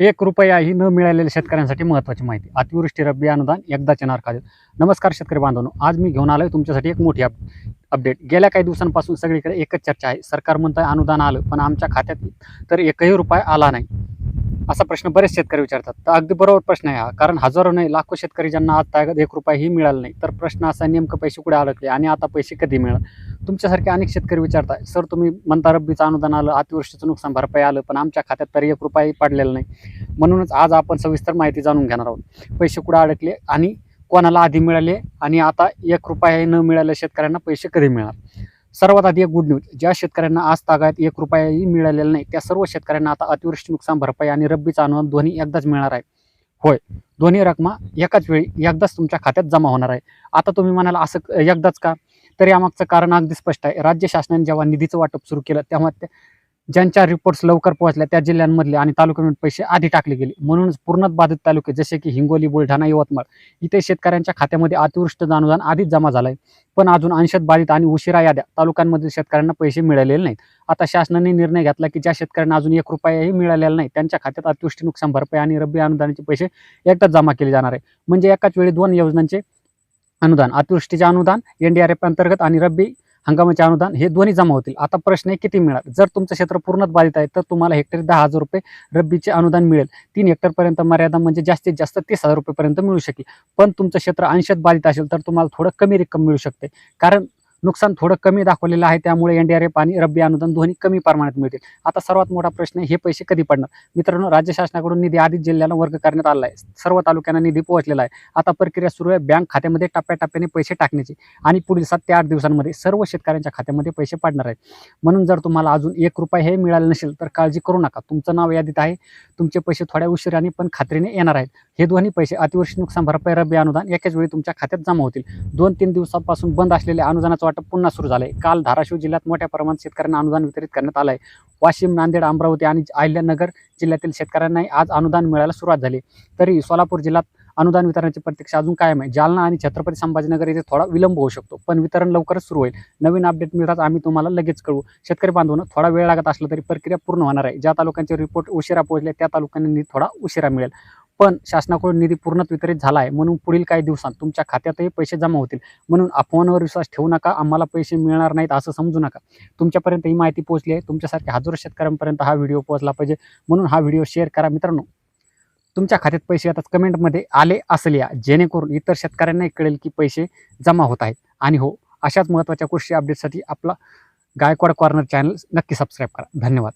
एक रुपयाही न मिळालेल्या शेतकऱ्यांसाठी महत्त्वाची माहिती. अतिवृष्टी रब्बी अनुदान एकदाचे नारका नमस्कार शेतकरी बांधवांनो आज मी घेऊन आलोय तुमच्यासाठी एक मोठी अप अपडेट गेल्या काही दिवसांपासून सगळीकडे एकच चर्चा आहे. सरकार म्हणतं अनुदान आलं पण आमच्या खात्यात तर एकही रुपया आला नाही. असा प्रश्न बरेच शेतकरी विचारतात. तर अगदी बरोबर प्रश्न आहे हा. कारण हजारो नाही लाखो शेतकरी ज्यांना आज तागत एक रुपयाही मिळाला नाही. तर प्रश्न असा नेमकं पैसे कुठे अडकले आणि आता पैसे कधी मिळणार तुमच्यासारखे अनेक शेतकरी विचारताय सर तुम्ही म्हणता रब्बीचं अनुदान आलं अतिवृष्टीचं नुकसान भरपाई आलं पण आमच्या खात्यात तरी एक रुपयाही पडलेला नाही. म्हणूनच आज आपण सविस्तर माहिती जाणून घेणार आहोत. पैसे कुठे अडकले आणि कोणाला आधी मिळाले आणि आता एक रुपयाही न मिळाल्या शेतकऱ्यांना पैसे कधी मिळणार सर्वात आधी एक गुड न्यूज ज्या शेतकऱ्यांना आज तागायत एक रुपयाही मिळालेला नाही त्या सर्व शेतकऱ्यांना आता अतिवृष्टी नुकसान भरपाई आणि रब्बीचा अनुदान दोन्ही एकदाच मिळणार आहे. होय दोन्ही रकमा एकाच वेळी एकदाच तुमच्या खात्यात जमा होणार आहे. आता तुम्ही म्हणाला असं एकदाच का? तर यामागचं कारण अगदी स्पष्ट आहे. राज्य शासनाने जेव्हा निधीचं वाटप सुरू केलं तेव्हा त्या ज्यांच्या रिपोर्ट्स लवकर पोहोचल्या त्या जिल्ह्यांमधले आणि तालुक्यांमध्ये पैसे आधी टाकले गेले. म्हणूनच पूर्णच बाधित तालुके जसे की हिंगोली बुलढाणा यवतमाळ इथे शेतकऱ्यांच्या खात्यामध्ये अतिवृष्ट अनुदान आधीच जमा झालंय. पण अजून अंशत बाधित आणि उशिरा याद्या. तालुक्यांमधील शेतकऱ्यांना पैसे मिळालेले नाहीत. आता शासनाने निर्णय घेतला की ज्या शेतकऱ्यांना अजून एक रुपयाही मिळालेला नाही त्यांच्या खात्यात अतिवृष्टी नुकसान भरपाई आणि रब्बी अनुदानाचे पैसे एकदाच जमा केले जाणार आहे. म्हणजे एकाच वेळी दोन योजनांचे अनुदान अतिवृष्टीचे अनुदान एनडीआरएफ अंतर्गत आणि रब्बी हंगामाचे अनुदान हे दोन्ही जमा होतील. आता प्रश्न आहे किती मिळणार जर तुमचं क्षेत्र पूर्णच बाधित आहे तर तुम्हाला हेक्टरी दहा हजार रुपये रब्बीचे अनुदान मिळेल. तीन हेक्टरपर्यंत मर्यादा म्हणजे जास्तीत जास्त तीस हजार रुपयेपर्यंत मिळू शकेल. पण तुमचं क्षेत्र अंशात बाधित असेल तर तुम्हाला थोडं कमी रक्कम मिळू शकते. कारण नुकसान थोडं कमी दाखवलेलं आहे. त्यामुळे एनडीआरएफ आणि रब्बी अनुदान दोन्ही कमी प्रमाणात मिळतील. आता सर्वात मोठा प्रश्न आहे हे पैसे कधी पडणार? मित्रांनो राज्य शासनाकडून निधी आधीच जिल्ह्याला वर्ग करण्यात आला आहे. सर्व तालुक्यांना निधी पोहोचलेला आहे. आता प्रक्रिया सुरू आहे बँक खात्यामध्ये टप्प्याटप्प्याने पैसे टाकण्याची आणि पुढील सात ते आठ दिवसांमध्ये सर्व शेतकऱ्यांच्या खात्यामध्ये पैसे पडणार आहेत. म्हणून जर तुम्हाला अजून एक रुपये हे मिळाले नसेल तर काळजी करू नका. तुमचं नाव यादीत आहे. तुमचे पैसे थोड्या उशिराने पण खात्रीने येणार आहेत. हे दोन्ही पैसे अतिवृष्टी नुकसान भरपाई रब्बी अनुदान एकाच वेळी तुमच्या खात्यात जमा होतील. दोन तीन दिवसापासून बंद असलेले अनुदानाचं वाटप पुन्हा सुरू झालंय. काल धाराशिव जिल्ह्यात मोठ्या प्रमाणात शेतकऱ्यांना अनुदान वितरित करण्यात आलंय. वाशिम नांदेड अमरावती आणि अहिल्यानगर जिल्ह्यातील शेतकऱ्यांनाही आज अनुदान मिळायला सुरुवात झाली. तरी सोलापूर जिल्ह्यात अनुदान वितरणाची प्रतीक्षा अजून कायम आहे. जालना आणि छत्रपती संभाजीनगर येथे थोडा विलंब होऊ शकतो पण वितरण लवकरच सुरू होईल. नवीन अपडेट मिळताच आम्ही तुम्हाला लगेच कळवू. शेतकरी बांधवांना थोडा वेळ लागत असला तरी प्रक्रिया पूर्ण होणार आहे. ज्या तालुक्यांचे रिपोर्ट उशिरा पोहोचले त्या तालुक्यांनी थोडा उशिरा मिळेल. पण शासनाकडून निधी पूर्ण वितरित झाला आहे म्हणून पुढील काही दिवसांत तुमच्या खात्यातही पैसे जमा होतील. म्हणून अफवांवर विश्वास ठेवू नका आम्हाला पैसे मिळणार नाहीत असं समजू नका. तुमच्यापर्यंत ही माहिती पोहोचली आहे. तुमच्यासारख्या हजारो शेतकऱ्यांपर्यंत हा व्हिडिओ पोहोचला पाहिजे. म्हणून हा व्हिडिओ शेअर करा मित्रांनो. तुमच्या खात्यात पैसे येतात कमेंटमध्ये आले असेल या. जेणेकरून इतर शेतकऱ्यांनाही कळेल की पैसे जमा होत आहेत. आणि हो अशाच महत्त्वाच्या कृषी अपडेटसाठी आपला गायकवाड कॉर्नर चॅनल नक्की सबस्क्राईब करा. धन्यवाद.